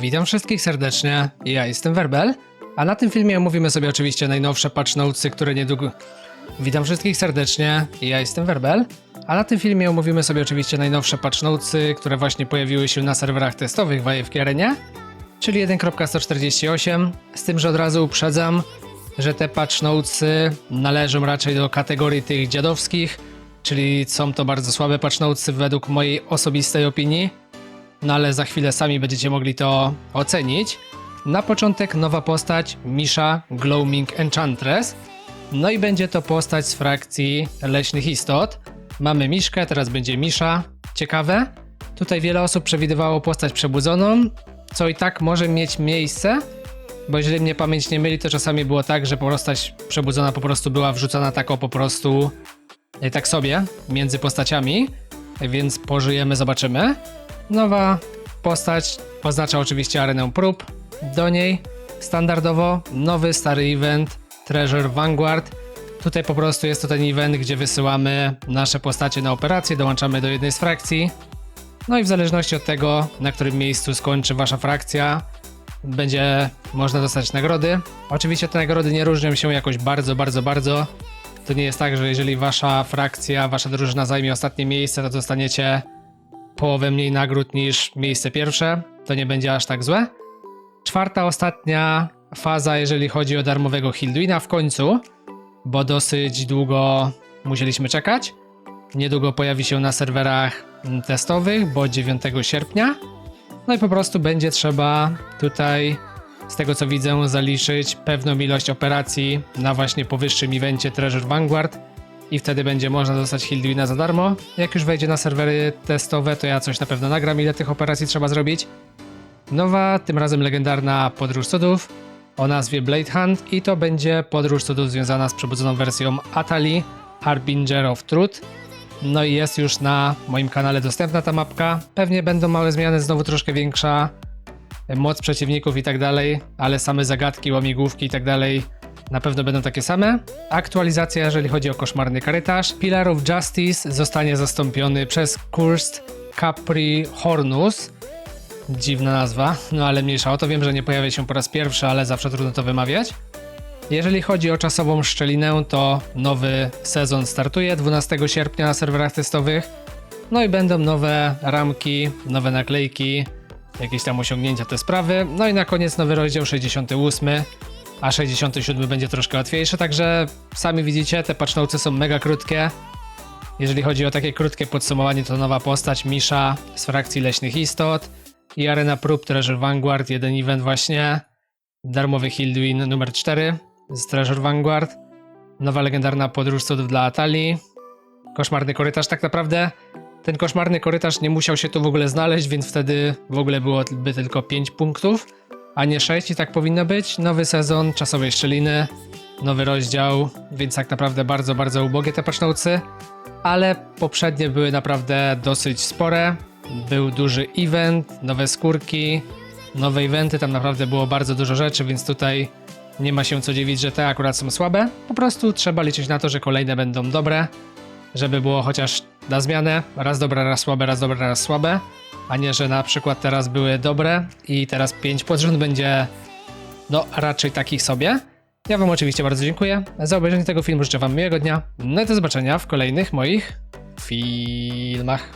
Witam wszystkich serdecznie, ja jestem Werbel, a na tym filmie omówimy sobie oczywiście najnowsze patch notesy, które niedługo... Witam wszystkich serdecznie, ja jestem Werbel, a na tym filmie omówimy sobie oczywiście najnowsze patch notesy, które właśnie pojawiły się na serwerach testowych w AFK Arenie, czyli 1.148, z tym, że od razu uprzedzam, że te patch notesy należą raczej do kategorii tych dziadowskich, czyli są to bardzo słabe patch notesy według mojej osobistej opinii, no ale za chwilę sami będziecie mogli to ocenić. Na początek nowa postać Misha Gloaming Enchantress. No i będzie to postać z frakcji Leśnych Istot. Mamy Miszkę, teraz będzie Misha. Ciekawe. Tutaj wiele osób przewidywało postać przebudzoną, co i tak może mieć miejsce, bo jeżeli mnie pamięć nie myli, to czasami było tak, że postać przebudzona po prostu była wrzucana taką po prostu e, tak sobie między postaciami, więc pożyjemy, zobaczymy. Nowa postać oznacza oczywiście arenę prób. Do niej standardowo nowy stary event Treasure Vanguard. Tutaj po prostu jest to ten event, gdzie wysyłamy nasze postacie na operację, dołączamy do jednej z frakcji. No i w zależności od tego, na którym miejscu skończy wasza frakcja, będzie można dostać nagrody. Oczywiście te nagrody nie różnią się jakoś bardzo, bardzo, bardzo. To nie jest tak, że jeżeli wasza frakcja, wasza drużyna zajmie ostatnie miejsce, to dostaniecie połowę mniej nagród niż miejsce pierwsze. To nie będzie aż tak złe. Czwarta, ostatnia faza, jeżeli chodzi o darmowego Hilduina w końcu, bo dosyć długo musieliśmy czekać. Niedługo pojawi się na serwerach testowych, bo 9 sierpnia. No i po prostu będzie trzeba tutaj, z tego co widzę, zaliczyć pewną ilość operacji na właśnie powyższym evencie Treasure Vanguard i wtedy będzie można dostać Hilduina za darmo. Jak już wejdzie na serwery testowe, to ja coś na pewno nagram, ile tych operacji trzeba zrobić. Nowa, tym razem legendarna podróż cudów o nazwie Blade Hunt i to będzie podróż cudów związana z przebudzoną wersją Atali Harbinger of Truth. No i jest już na moim kanale dostępna ta mapka. Pewnie będą małe zmiany, znowu troszkę większa moc przeciwników i tak dalej, ale same zagadki, łamigłówki i tak dalej na pewno będą takie same. Aktualizacja, jeżeli chodzi o koszmarny korytarz. Pillar of Justice zostanie zastąpiony przez Cursed Capri Hornus. Dziwna nazwa, no ale mniejsza o to. Wiem, że nie pojawia się po raz pierwszy, ale zawsze trudno to wymawiać. Jeżeli chodzi o czasową szczelinę, to nowy sezon startuje 12 sierpnia na serwerach testowych. No i będą nowe ramki, nowe naklejki, jakieś tam osiągnięcia te sprawy. No i na koniec nowy rozdział 68, a 67 będzie troszkę łatwiejszy, także sami widzicie, te patch notesy są mega krótkie. Jeżeli chodzi o takie krótkie podsumowanie, to nowa postać Misha z frakcji Leśnych Istot i Arena Prób Treasure Vanguard, jeden event właśnie, darmowy Hilduin numer 4 z Treasure Vanguard, nowa legendarna podróż cudów dla Atali, koszmarny korytarz tak naprawdę. Ten koszmarny korytarz nie musiał się tu w ogóle znaleźć, więc wtedy w ogóle byłoby tylko 5 punktów, a nie 6 i tak powinno być. Nowy sezon czasowej szczeliny, nowy rozdział, więc tak naprawdę bardzo, bardzo ubogie te patch notesy, ale poprzednie były naprawdę dosyć spore. Był duży event, nowe skórki, nowe eventy, tam naprawdę było bardzo dużo rzeczy, więc tutaj nie ma się co dziwić, że te akurat są słabe. Po prostu trzeba liczyć na to, że kolejne będą dobre, żeby było chociaż na zmianę, raz dobre, raz słabe, raz dobre, raz słabe, a nie, że na przykład teraz były dobre i teraz 5 pod rząd będzie no raczej takich sobie. Ja wam oczywiście bardzo dziękuję za obejrzenie tego filmu, życzę wam miłego dnia, no i do zobaczenia w kolejnych moich filmach.